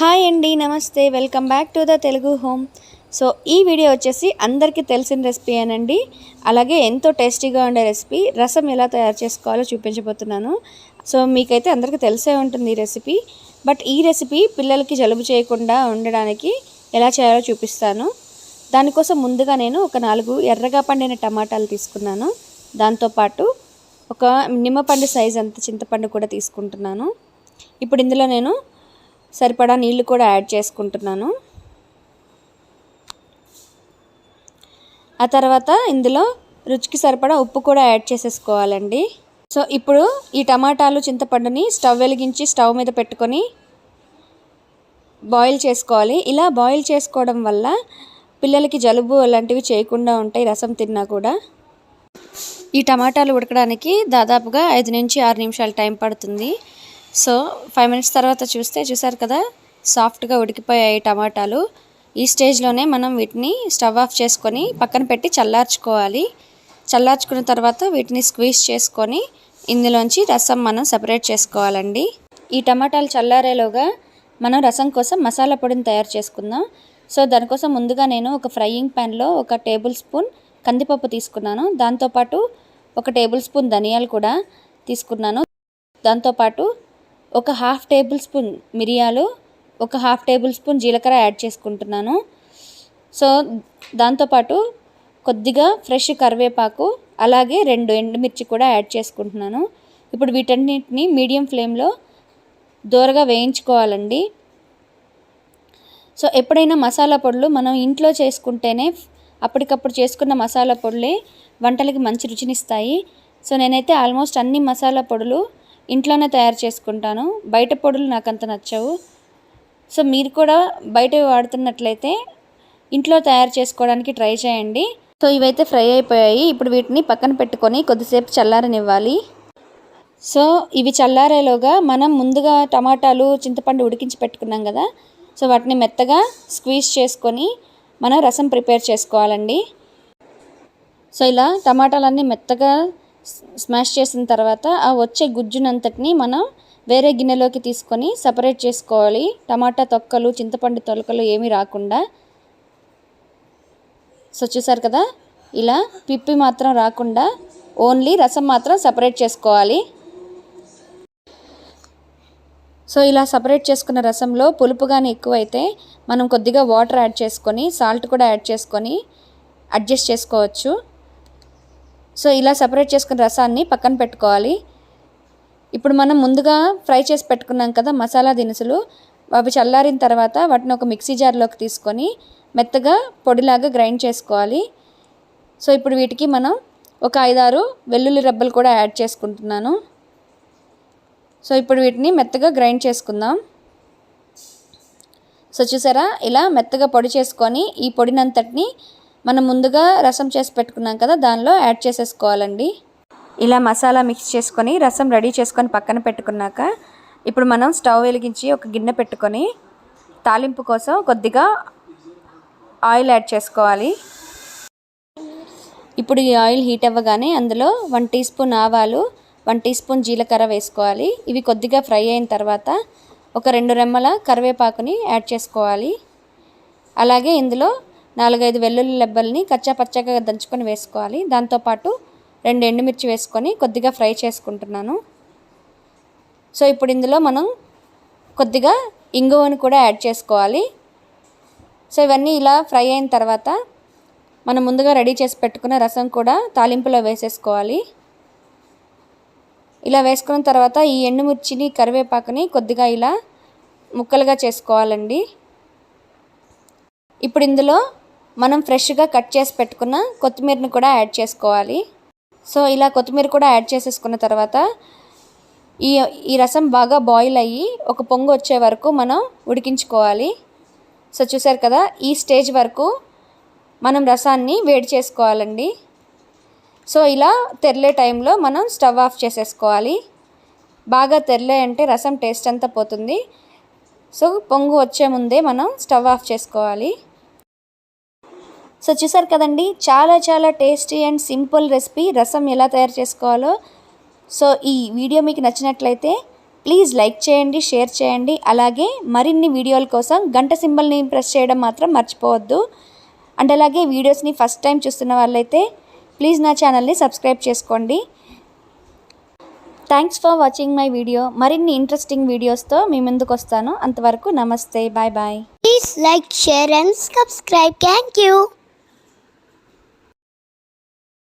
Hi అండి నమస్తే. Welcome back to the Telugu home. So ఈ వీడియో వచ్చేసి అందరికీ తెలిసిన రెసిపీ అనండి అలాగే ఎంతో టేస్టీగా ఉండే రెసిపీ. రసం ఎలా తయారు చేసుకోవాలో చూపించబోతున్నాను. సో మీకైతే అందరికీ తెలిసే ఉంటుంది ఈ రెసిపీ. బట్ ఈ రెసిపీ పిల్లలకి జలుబు చేయకుండా ఉండడానికి ఎలా చేయాలో చూపిస్తాను. దానికోసం ముందుగా నేను ఒక నాలుగు ఎర్రగా పండిన టమాటాలు తీసుకున్నాను. దాంతోపాటు ఒక నిమ్మపండు సైజ్ అంత చింతపండు కూడా తీసుకుంటున్నాను. ఇప్పుడు ఇందులో నేను సరిపడా నీళ్ళు కూడా యాడ్ చేసుకుంటున్నాను. ఆ తర్వాత ఇందులో రుచికి సరిపడా ఉప్పు కూడా యాడ్ చేసేసుకోవాలండి. సో ఇప్పుడు ఈ టమాటాలు చింతపండుని స్టవ్ వెలిగించి స్టవ్ మీద పెట్టుకొని బాయిల్ చేసుకోవాలి. ఇలా బాయిల్ చేసుకోవడం వల్ల పిల్లలకి జలుబు అలాంటివి చేయకుండా ఉంటాయి రసం తిన్నా కూడా. ఈ టమాటాలు ఉడకడానికి దాదాపుగా ఐదు నుంచి ఆరు నిమిషాలు టైం పడుతుంది. సో ఫైవ్ మినిట్స్ తర్వాత చూస్తే చూసారు కదా సాఫ్ట్గా ఉడికిపోయాయి టమాటాలు. ఈ స్టేజ్లోనే మనం వీటిని స్టవ్ ఆఫ్ చేసుకొని పక్కన పెట్టి చల్లార్చుకోవాలి. చల్లార్చుకున్న తర్వాత వీటిని స్క్వీజ్ చేసుకొని ఇందులోంచి రసం మనం సపరేట్ చేసుకోవాలండి. ఈ టమాటాలు చల్లారేలోగా మనం రసం కోసం మసాలా పొడిని తయారు చేసుకుందాం. సో దానికోసం ముందుగా నేను ఒక ఫ్రైయింగ్ ప్యాన్లో ఒక టేబుల్ స్పూన్ కందిపప్పు తీసుకున్నాను. దాంతోపాటు ఒక టేబుల్ స్పూన్ ధనియాలు కూడా తీసుకున్నాను. దాంతోపాటు ఒక హాఫ్ టేబుల్ స్పూన్ మిరియాలు ఒక హాఫ్ టేబుల్ స్పూన్ జీలకర్ర యాడ్ చేసుకుంటున్నాను. సో దాంతోపాటు కొద్దిగా ఫ్రెష్ కరివేపాకు అలాగే రెండు ఎండుమిర్చి కూడా యాడ్ చేసుకుంటున్నాను. ఇప్పుడు వీటన్నిటిని మీడియం ఫ్లేమ్లో దూరగా వేయించుకోవాలండి. సో ఎప్పుడైనా మసాలా పొడులు మనం ఇంట్లో చేసుకుంటేనే అప్పటికప్పుడు చేసుకున్న మసాలా పొడులే వంటలకి మంచి రుచినిస్తాయి. సో నేనైతే ఆల్మోస్ట్ అన్ని మసాలా పొడులు ఇంట్లోనే తయారు చేసుకుంటాను. బయట పొడులు నాకు అంత నచ్చవు. సో మీరు కూడా బయట వాడుతున్నట్లయితే ఇంట్లో తయారు చేసుకోవడానికి ట్రై చేయండి. సో ఇవైతే ఫ్రై అయిపోయాయి. ఇప్పుడు వీటిని పక్కన పెట్టుకొని కొద్దిసేపు చల్లారనివ్వాలి. సో ఇవి చల్లారేలోగా మనం ముందుగా టమాటాలు చింతపండు ఉడికించి పెట్టుకున్నాం కదా. సో వాటిని మెత్తగా స్క్వీజ్ చేసుకొని మనం రసం ప్రిపేర్ చేసుకోవాలండి. సో ఇలా టమాటాలన్నీ మెత్తగా స్మాష్ చేసిన తర్వాత ఆ వచ్చే గుజ్జునంతటిని మనం వేరే గిన్నెలోకి తీసుకొని సపరేట్ చేసుకోవాలి. టమాటా తొక్కలు చింతపండు తొలకలు ఏమీ రాకుండా. సో చూసారు కదా? ఇలా పిప్పి మాత్రం రాకుండా ఓన్లీ రసం మాత్రం సపరేట్ చేసుకోవాలి. సో ఇలా సపరేట్ చేసుకున్న రసంలో పులుపు కానీ ఎక్కువైతే మనం కొద్దిగా వాటర్ యాడ్ చేసుకొని సాల్ట్ కూడా యాడ్ చేసుకొని అడ్జస్ట్ చేసుకోవచ్చు. సో ఇలా సపరేట్ చేసుకున్న రసాన్ని పక్కన పెట్టుకోవాలి. ఇప్పుడు మనం ముందుగా ఫ్రై చేసి పెట్టుకున్నాం కదా మసాలా దినుసులు. అవి చల్లారిన తర్వాత వాటిని ఒక మిక్సీ జార్లోకి తీసుకొని మెత్తగా పొడిలాగా గ్రైండ్ చేసుకోవాలి. సో ఇప్పుడు వీటికి మనం ఒక ఐదారు వెల్లుల్లి రబ్బలు కూడా యాడ్ చేసుకుంటున్నాను. సో ఇప్పుడు వీటిని మెత్తగా గ్రైండ్ చేసుకుందాం. సో చూసారా? ఇలా మెత్తగా పొడి చేసుకొని ఈ పొడినంతటిని మనం ముందుగా రసం చేసి పెట్టుకున్నాం కదా దానిలో యాడ్ చేసేసుకోవాలండి. ఇలా మసాలా మిక్స్ చేసుకొని రసం రెడీ చేసుకొని పక్కన పెట్టుకున్నాక ఇప్పుడు మనం స్టవ్ వెలిగించి ఒక గిన్నె పెట్టుకొని తాలింపు కోసం కొద్దిగా ఆయిల్ యాడ్ చేసుకోవాలి. ఇప్పుడు ఈ ఆయిల్ హీట్ అవ్వగానే అందులో వన్ టీ స్పూన్ ఆవాలు వన్ టీ స్పూన్ జీలకర్ర వేసుకోవాలి. ఇవి కొద్దిగా ఫ్రై అయిన తర్వాత ఒక రెండు రెమ్మల కరివేపాకుని యాడ్ చేసుకోవాలి. అలాగే ఇందులో నాలుగైదు వెల్లుల్లి లెబ్బల్ని కచ్చా పచ్చగా దంచుకొని వేసుకోవాలి. దాంతోపాటు రెండు ఎండుమిర్చి వేసుకొని కొద్దిగా ఫ్రై చేసుకుంటున్నాను. సో ఇప్పుడు ఇందులో మనం కొద్దిగా ఇంగువని కూడా యాడ్ చేసుకోవాలి. సో ఇవన్నీ ఇలా ఫ్రై అయిన తర్వాత మనం ముందుగా రెడీ చేసి పెట్టుకున్న రసం కూడా తాలింపులో వేసేసుకోవాలి. ఇలా వేసుకున్న తర్వాత ఈ ఎండుమిర్చిని కరివేపాకుని కొద్దిగా ఇలా ముక్కలుగా చేసుకోవాలండి. ఇప్పుడు ఇందులో మనం ఫ్రెష్గా కట్ చేసి పెట్టుకున్న కొత్తిమీరని కూడా యాడ్ చేసుకోవాలి. సో ఇలా కొత్తిమీర కూడా యాడ్ చేసేసుకున్న తర్వాత ఈ ఈ రసం బాగా బాయిల్ అయ్యి ఒక పొంగు వచ్చే వరకు మనం ఉడికించుకోవాలి. సో చూసారు కదా ఈ స్టేజ్ వరకు మనం రసాన్ని వేడి చేసుకోవాలండి. సో ఇలా తెరలే టైంలో మనం స్టవ్ ఆఫ్ చేసేసుకోవాలి. బాగా తెరలే అంటే రసం టేస్ట్ అంతా పోతుంది. సో పొంగు వచ్చే ముందే మనం స్టవ్ ఆఫ్ చేసుకోవాలి. సో చూసారు కదండి చాలా చాలా టేస్టీ అండ్ సింపుల్ రెసిపీ రసం ఎలా తయారు చేసుకోవాలో. సో ఈ వీడియో మీకు నచ్చినట్లయితే ప్లీజ్ లైక్ చేయండి షేర్ చేయండి. అలాగే మరిన్ని వీడియోల కోసం గంట సింబల్ని ప్రెస్ చేయడం మాత్రం మర్చిపోవద్దు. అండ్ అలాగే వీడియోస్ని ఫస్ట్ టైం చూస్తున్న వాళ్ళైతే ప్లీజ్ నా ఛానల్ని సబ్స్క్రైబ్ చేసుకోండి. Thanks for watching my video మరిన్ని ఇంట్రెస్టింగ్ వీడియోస్తో మీ ముందుకు వస్తాను. అంతవరకు నమస్తే bye bye please like share and subscribe thank you